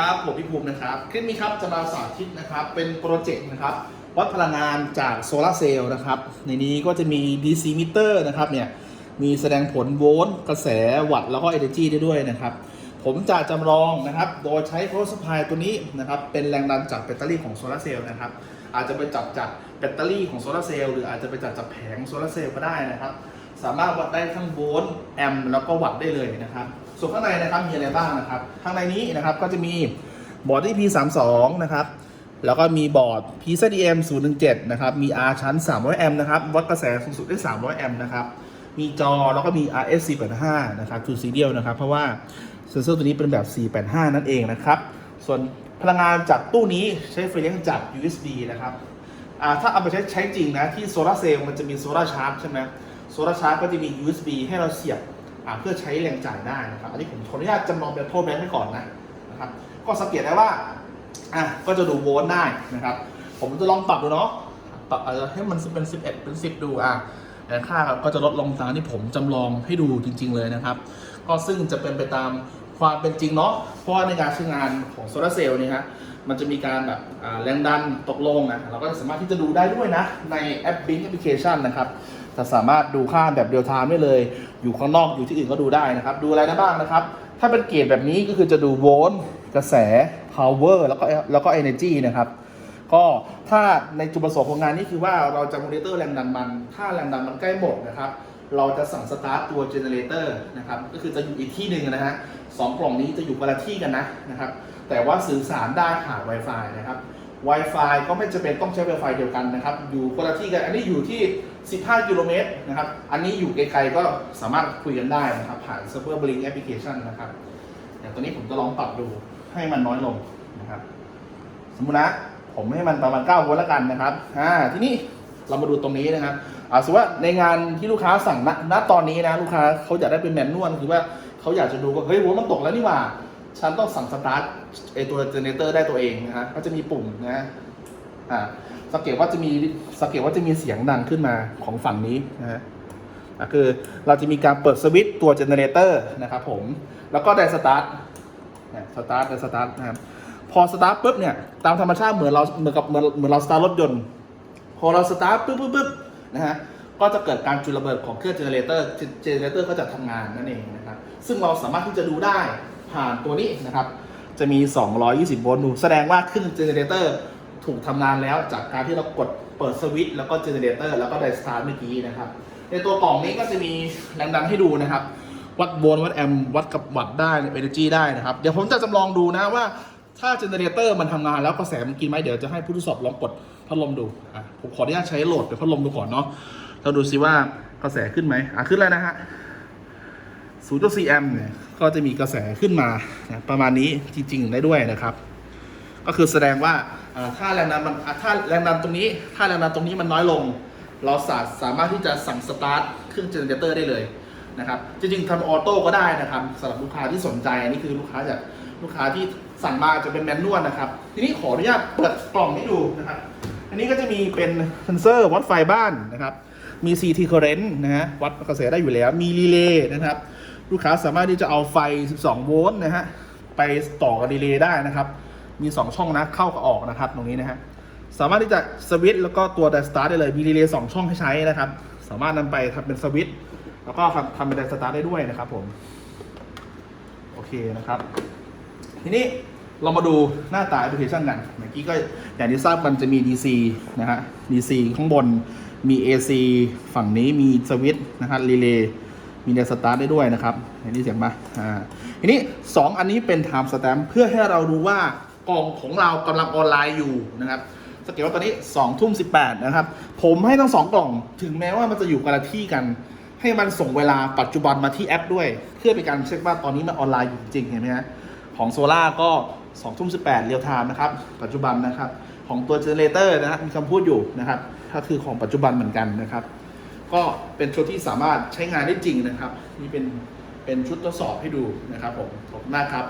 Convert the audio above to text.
ครับผมพี่ภูมินะครับ คลิปนี้ครับจะมาสาธิตนะครับ เป็นโปรเจกต์นะครับ วัดพลังงานจากโซลาร์เซลล์นะครับ ในนี้ก็จะมี DC meter นะครับเนี่ย มีแสดงผลโวลต์กระแสวัตต์แล้วก็ energy ได้ด้วยนะครับ ผมจะจำลองนะครับ โดยใช้ power supply ตัวนี้นะครับ เป็นแรงดันจากแบตเตอรี่ของโซลาร์เซลล์นะครับ อาจจะไปจับจากแบตเตอรี่ของโซลาร์เซลล์หรืออาจจะไปจับจากแผงโซลาร์เซลล์ก็ได้นะครับ สามารถวัดได้ทั้งโวลต์แอมป์แล้วก็วัตต์ได้เลยนะครับส่วนข้างในนะครับมีอะไรบ้างนะครับ ข้างในนี้นะครับก็จะมีบอร์ด EP32 นะครับแล้วก็มีบอร์ด PZDM 017 นะครับ มี R ชั้น 300 แอมป์นะครับ วัดกระแสสูงสุดได้ 300 แอมป์นะครับ มีจอแล้วก็มี RS485 นะครับ True Serial นะครับ เพราะว่าเซนเซอร์ตัวนี้เป็นแบบ 485 นั่นเองนะครับ ส่วนพลังงานจากตู้นี้ใช้ไฟเลี้ยงจาก USB นะครับ ถ้าเอาไปใช้ใช้จริงนะ ที่โซลาร์เซลล์มันจะมีโซลาชาร์จใช่ไหม โซลาร์ชาร์จก็จะมี USB ให้เราเสียบเพื่อใช้แรงจ่ายได้นะครับ อันนี้ผมขออนุญาตจำลองแบบโทรแบงค์ให้ก่อนนะนะครับ ก็สังเกตได้ว่าอะก็จะดูโวลต์ได้นะครับ ผมจะลองปรับดูเนาะปรับอาจจะให้มันเป็น 11 เป็น 10 ดูอะแต่ค่าก็จะลดลงตามที่ผมจำลองให้ดูจริง ๆ เลยนะครับ ก็ซึ่งจะเป็นไปตาม ความเป็นจริงเนาะเพราะว่าในการใช้งานของโซลาเซลล์เนี่ยฮะมันจะมีการแบบแรงดันตกลงนะเราก็สามารถที่จะดูได้ด้วยนะ ในแอปบิงแอปพลิเคชันนะครับจะสามารถดูค่าแบบเรียลไทม์ได้เลย อยู่ข้างนอกอยู่ที่อื่นก็ดูได้นะครับ ดูอะไรได้บ้างนะครับ ถ้าเป็นเกรดแบบนี้ก็คือจะดูโวลต์กระแส power แล้วก็แล้วก็ energy นะครับ ก็ถ้าในจุดประสงค์ของงานนี้คือว่าเราจะมอนิเตอร์แรงดันมัน ถ้าแรงดันมันใกล้หมดนะครับ เราจะสั่งสตาร์ตตัวเจเนเรเตอร์นะครับ ก็คือจะอยู่อีกที่หนึ่งนะฮะสองกล่องนี้จะอยู่คนละที่กันนะนะครับ แต่ว่าสื่อสารได้ผ่าน Wi-Fi นะครับ Wi-Fi ก็ไม่จำเป็นต้องใช้ Wi-Fi เดียวกันนะครับ อยู่คนละที่กัน อันนี้อยู่ที่ 15 กิโลเมตรนะครับ อันนี้อยู่ไกลๆก็สามารถคุยกันได้นะครับ ผ่าน Server Blink Application นะครับอย่างตัวนี้ผมจะลองปรับดูให้มันน้อยลงนะครับ สมมุตินะ ผมให้มันประมาณ9โวลต์แล้วกันนะครับอ่าทีนี้เรามาดูตรงนี้นะครับอ่าสมมติว่าในงานที่ลูกค้าสั่งณณตอนนี้นะลูกค้าเขาอยากได้เป็นแมนนวลคือว่าเขาอยากจะดูว่าเฮ้ยโวลต์มันตกแล้วนี่หว่า ฉันต้องสั่งสตาร์ทไอตัวเจเนเตอร์ได้ตัวเองนะฮะก็จะมีปุ่มนะฮะอ่าสังเกตว่าจะมีสังเกตว่าจะมีเสียงดังขึ้นมาของฝั่งนี้นะฮะคือเราจะมีการเปิดสวิตตัวเจเนเรเตอร์นะครับผม แล้วก็ได้สตาร์ทเนี่ยสตาร์ทได้สตาร์ทนะครับ พอสตาร์ทปุ๊บเนี่ยตามธรรมชาติเหมือนเราเหมือนกับเหมือนเหมือนเราสตาร์ทรถยนต์ พอเราสตาร์ทปุ๊บปุ๊บปุ๊บนะฮะก็จะเกิดการจุลระเบิดของเครื่องเจเนเรเตอร์เจเนเรเตอร์ก็จะทำงานนั่นเองนะครับซึ่งเราสามารถที่จะดูได้ผ่านตัวนี้นะครับจะมี 220 โวลต์ดูแสดงว่าเครื่องเจเนเรเตอร์ถูกทำงานแล้วจากการที่เรากดเปิดสวิตช์แล้วก็เจเนเรเตอร์แล้วก็ไดสตาร์ทเมื่อกี้นะครับในตัวกล่องนี้ก็จะมีแรงดันให้ดูนะครับ วัดโวลต์วัดแอมป์วัดกับวัตต์ได้เอเนจีได้นะครับ เดี๋ยวผมจะจำลองดูนะว่า ถ้าเจเนเรเตอร์มันทำงานแล้วกระแสมันกินไหมเดี๋ยวจะให้ผู้ทดสอบลองกดพัดลมดูอะผมขออนุญาตใช้โหลดเป็นพัดลมดูก่อนเนาะเราดูซิว่ากระแสขึ้นไหมอะขึ้นแล้วนะฮะ0.4แอมป์เนี่ยก็จะมีกระแสขึ้นมาประมาณนี้จริง ๆ ได้ด้วยนะครับ ก็คือแสดงว่าถ้าแรงดันมันถ้าแรงดันตรงนี้ ถ้าแรงดันตรงนี้มันน้อยลง เราสาสามารถที่จะสั่งสตาร์ทเครื่องเจเนเรเตอร์ได้เลยนะครับ จริงๆทำออโต้ก็ได้นะครับสำหรับลูกค้าที่สนใจอันนี้คือลูกค้าจากลูกค้าที่ สั่งมาจะเป็นแมนนวลนะครับ ทีนี้ขออนุญาตเปิดกล่องให้ดูนะครับ อันนี้ก็จะมีเป็นเซนเซอร์วัดไฟบ้านนะครับ มี CT current นะฮะวัดกระแสได้อยู่แล้ว มีรีเลย์นะครับ ลูกค้าสามารถที่จะเอาไฟ 12 โวลต์นะฮะไปต่อกับรีเลย์ได้นะครับ มี 2 ช่องนะเข้ากับออกนะครับ ตรงนี้นะฮะสามารถที่จะสวิตช์แล้วก็ตัวไดสตาร์ได้เลยมีรีเลย์2ช่องให้ใช้นะครับ สามารถนำไปทำเป็นสวิตช์แล้วก็ทำทำเป็นไดสตาร์ได้ด้วยนะครับผม โอเคนะครับ ทีนี้ เรามาดูหน้าตาแอปพลิเคชันกัน เมื่อกี้ก็อย่างที่ทราบมันจะมี DC นะฮะ DC ข้างบนมี AC ฝั่งนี้มีสวิตช์นะครับรีเลย์มีเดสตาร์ทได้ด้วยนะครับเห็นนี่เสียงปะอ่าทีนี้ 2 อันนี้เป็น time stamp เพื่อให้เราดูว่ากล่องของเรากำลังออนไลน์อยู่นะครับสังเกตว่าตอนนี้2ทุ่ม18นะครับ ผมให้ทั้งสองกล่อง ถึงแม้ว่ามันจะอยู่คนละที่กัน ให้มันส่งเวลาปัจจุบันมาที่แอปด้วย เพื่อเป็นการเช็คว่าตอนนี้มันออนไลน์อยู่จริงเห็นไหมฮะของโซล่าก็ 2ทุ่ม18เรียลไทม์นะครับ ปัจจุบันนะครับ ของตัวเจเนเรเตอร์นะครับมีคำพูดอยู่นะครับก็คือของปัจจุบันเหมือนกันนะครับ ก็เป็นชุดที่สามารถใช้งานได้จริงนะครับ นี่เป็นเป็นชุดทดสอบให้ดูนะครับผมขอบคุณมากครับ